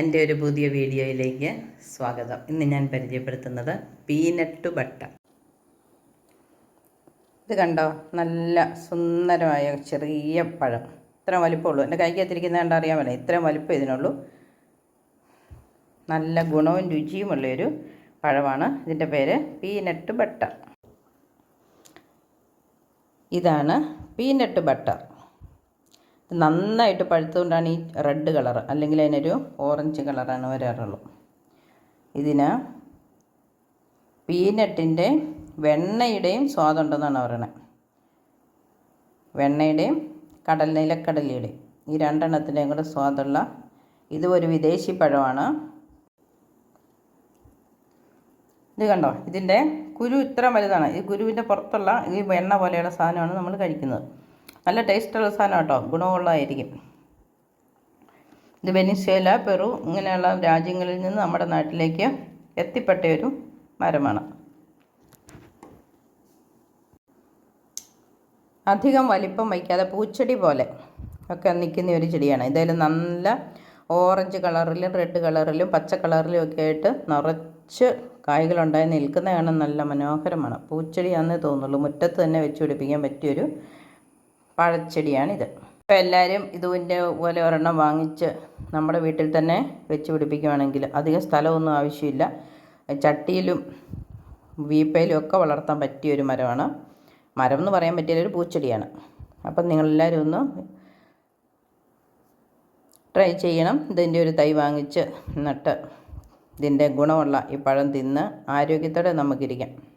എന്റെ ഒരു പുതിയ വീഡിയോയിലേക്ക് സ്വാഗതം. ഇന്ന് ഞാൻ പരിചയപ്പെടുത്തുന്നത് പീനട്ട് ബട്ട ഇത് കണ്ടോ? നല്ല സുന്ദരമായ ചെറിയ പഴം. ഇത്രയും വലിപ്പമുള്ളൂ എന്റെ കൈക്ക് എത്തിരിക്കുന്നത് കണ്ടാൽ അറിയാൻ പറ്റില്ല. ഇത്രയും വലിപ്പം ഇതിനുള്ളൂ. നല്ല ഗുണവും രുചിയുമുള്ളൊരു പഴമാണ്. ഇതിന്റെ പേര് പീനട്ട് ബട്ടർ. ഇതാണ് പീനട്ട് ബട്ടർ. നന്നായിട്ട് പഴുത്തുകൊണ്ടാണ് ഈ റെഡ് കളർ അല്ലെങ്കിൽ അതിനൊരു ഓറഞ്ച് കളറാണ് വരാറുള്ളത് ഇതിന് പീനട്ടിന്റെ വെണ്ണയുടെയും സ്വാദുണ്ടെന്നാണ് പറയണത് വെണ്ണയുടെയും കടൽ നിലക്കടലയുടെയും ഈ രണ്ടെണ്ണത്തിന്റെയും കൂടെ സ്വാദുള്ള ഇത് ഒരു വിദേശി പഴമാണ്. ഇത് കണ്ടോ? ഇതിന്റെ കുരു ഇത്ര വലുതാണ്. ഈ കുരുവിന്റെ പുറത്തുള്ള ഈ വെണ്ണ പോലെയുള്ള സാധനമാണ് നമ്മൾ കഴിക്കുന്നത്. നല്ല ടേസ്റ്റുള്ള സാധനം കേട്ടോ. ഗുണമുള്ളതായിരിക്കും. ഇത് വെനിസ്വേല പെറു ഇങ്ങനെയുള്ള രാജ്യങ്ങളിൽ നിന്ന് നമ്മുടെ നാട്ടിലേക്ക് എത്തിപ്പെട്ട ഒരു മരമാണ്. അധികം വലിപ്പം വയ്ക്കാതെ പൂച്ചെടി പോലെ ഒക്കെ നിൽക്കുന്ന ഒരു ചെടിയാണ്. ഇതിൽ നല്ല ഓറഞ്ച് കളറിലും റെഡ് കളറിലും പച്ച കളറിലും ഒക്കെ ആയിട്ട് നിറച്ച് കായ്കളുണ്ടായി നിൽക്കുന്ന കാണാൻ നല്ല മനോഹരമാണ്. പൂച്ചെടിയാണെന്നേ തോന്നുള്ളൂ മുറ്റത്ത് തന്നെ വെച്ച് പിടിപ്പിക്കാൻ പറ്റിയൊരു പഴച്ചെടിയാണിത്. അപ്പോൾ എല്ലാവരും ഇതിന്റെ പോലെ ഒരെണ്ണം വാങ്ങിച്ച് നമ്മുടെ വീട്ടിൽ തന്നെ വെച്ച് പിടിപ്പിക്കുകയാണെങ്കിൽ അധികം സ്ഥലമൊന്നും ആവശ്യമില്ല. ചട്ടിയിലും വീപ്പയിലും ഒക്കെ വളർത്താൻ പറ്റിയ ഒരു മരമാണ്. മരം എന്ന് പറയാൻ പറ്റിയ ഒരു പൂച്ചെടിയാണ്. അപ്പം നിങ്ങളെല്ലാവരും ഒന്ന് ട്രൈ ചെയ്യണം. ഇതിന്റെ ഒരു തൈ വാങ്ങിച്ച് നട്ട് ഇതിന്റെ ഗുണമുള്ള ഈ പഴം തിന്ന് ആരോഗ്യത്തോടെ നമുക്കിരിക്കാം.